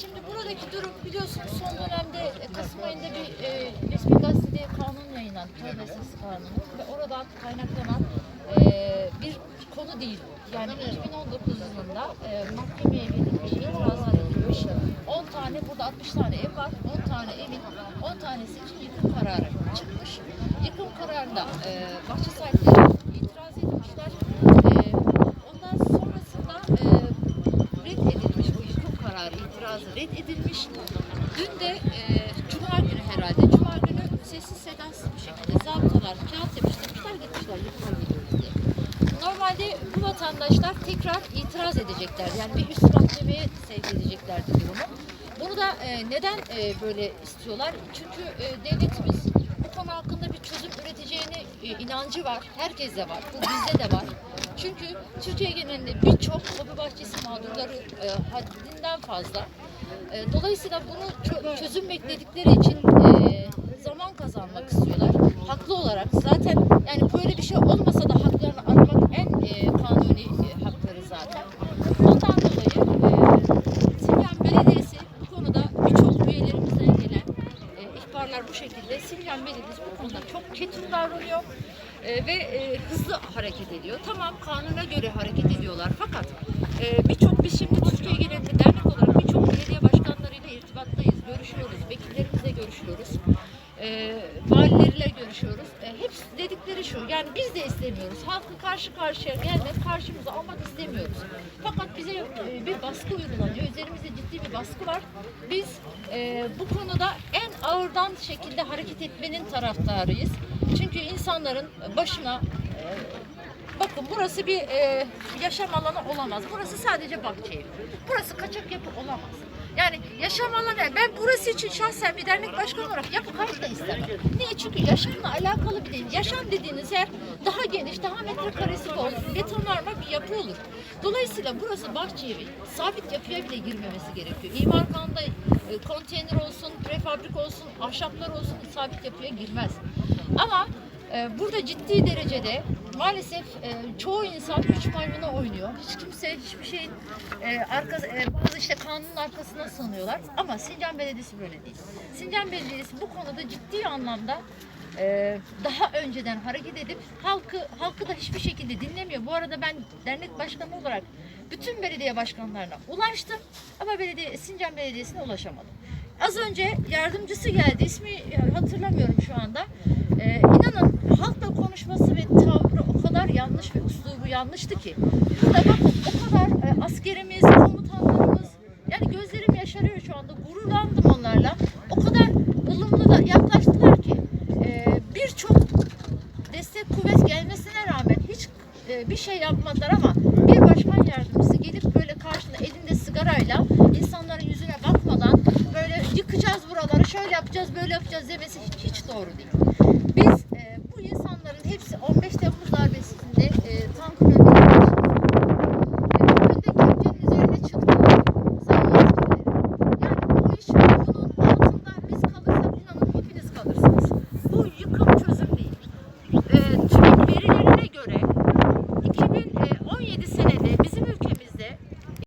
Şimdi buradaki durum biliyorsunuz son dönemde e, Kasım ayında bir e, resmi gazetede kanun yayınlandı. Tövbe Kanunu. Ve oradan kaynaklanan e, bir konu değil. Yani 2019 yılında e, mahkemeye verilmiş, itirazlar edilmiş. 10 tane, burada 60 tane ev var. 10 tane evin 10 tanesi için yıkım kararı çıkmış. Yıkım kararında e, bahçe sahipleri itiraz etmişler. E, ondan sonrasında e, reddedilmiş o yıkım kararı itirazı reddedilmiş. Dün de e, Cuma günü herhalde Cuma günü sessiz sedasız bir şekilde zabıtalar kağıt yapıştırmışlar gitmişler yıkıma gidiyoruz diye. Normalde bu vatandaşlar tekrar itiraz edecekler. Yani bir üst mahkemeye sevk edeceklerdi durumu. Bunu da e, neden e, böyle istiyorlar? Çünkü e, devletimiz bu konu hakkında bir çözüm üreteceğine e, inancı var. Herkeste var. Bu bizde de var. Çünkü Türkiye genelinde birçok hobi bahçesi mağdurları e, haddinden fazla. E, dolayısıyla bunu çö- çözüm bekledikleri için e, zaman kazanmak istiyorlar. Haklı olarak zaten yani böyle bir şey olmasa da haklarını aramak en e, kanuni e, hakları zaten. Ondan dolayı e, Sincan Belediyesi bu konuda birçok üyelerimizden gelen e, ihbarlar bu Sincan Belediyesi bu konuda çok ketum davranıyor e, ve e, hızlı hareket ediyor. Tamam kanuna göre hareket ediyorlar fakat e, birçok biz şimdi Türkiye genelinde dernek olarak birçok belediye başkanlarıyla irtibattayız, görüşüyoruz, vekillerimizle görüşüyoruz. E, valileriyle görüşüyoruz. E, hepsi dedikleri şu, yani biz de istemiyoruz. Halkı karşı karşıya gelmek, karşımıza almak istemiyoruz. Fakat bize e, bir baskı uygulanıyor. Üzerimizde ciddi bir baskı var. Biz e, bu konuda en ağırdan şekilde hareket etmenin taraftarıyız. Çünkü insanların başına e, bakın burası bir e, yaşam alanı olamaz. Burası sadece bahçe. Burası kaçak yapı olamaz. Yani yaşam alanı ben burası için şahsen bir dernek başkanı olarak yapı kayıt da istemem. Niye? Çünkü yaşamla alakalı bir değil. Yaşam dediğiniz yer daha geniş, daha metrekaresi bol, betonarme bir yapı olur. Dolayısıyla burası bahçe evi. Sabit yapıya bile girmemesi gerekiyor. İmar kanunda e, konteyner olsun, prefabrik olsun, ahşaplar olsun sabit yapıya girmez. Ama e, burada ciddi derecede maalesef e, çoğu insan üç maymuna oynuyor. Hiç kimse hiçbir şeyin e, arka, e, bazı işte kanunun arkasına sığınıyorlar. Ama Sincan Belediyesi böyle değil. Sincan Belediyesi bu konuda ciddi anlamda e, daha önceden hareket edip halkı halkı da hiçbir şekilde dinlemiyor. Bu arada ben dernek başkanı olarak bütün belediye başkanlarına ulaştım ama belediye Sincan Belediyesi'ne ulaşamadım. Az önce yardımcısı geldi. ismi hatırlamıyorum şu anda. Ee, inanın halkla konuşması ve tavrı o kadar yanlış ve üslubu yanlıştı ki. Burada bakın o kadar e, askerimiz, komutanlarımız yani gözlerim yaşarıyor şu anda. Gururlandım onlarla. O kadar ılımlı da yaklaştılar ki e, birçok destek kuvvet gelmesine rağmen hiç e, bir şey yapmadılar ama bir başkan yardımcısı gelip böyle karşında elinde sigarayla insanların yüzüne bakmadan böyle yıkacağız buraları şöyle yapacağız böyle yapacağız demesi hiç, hiç doğru değil.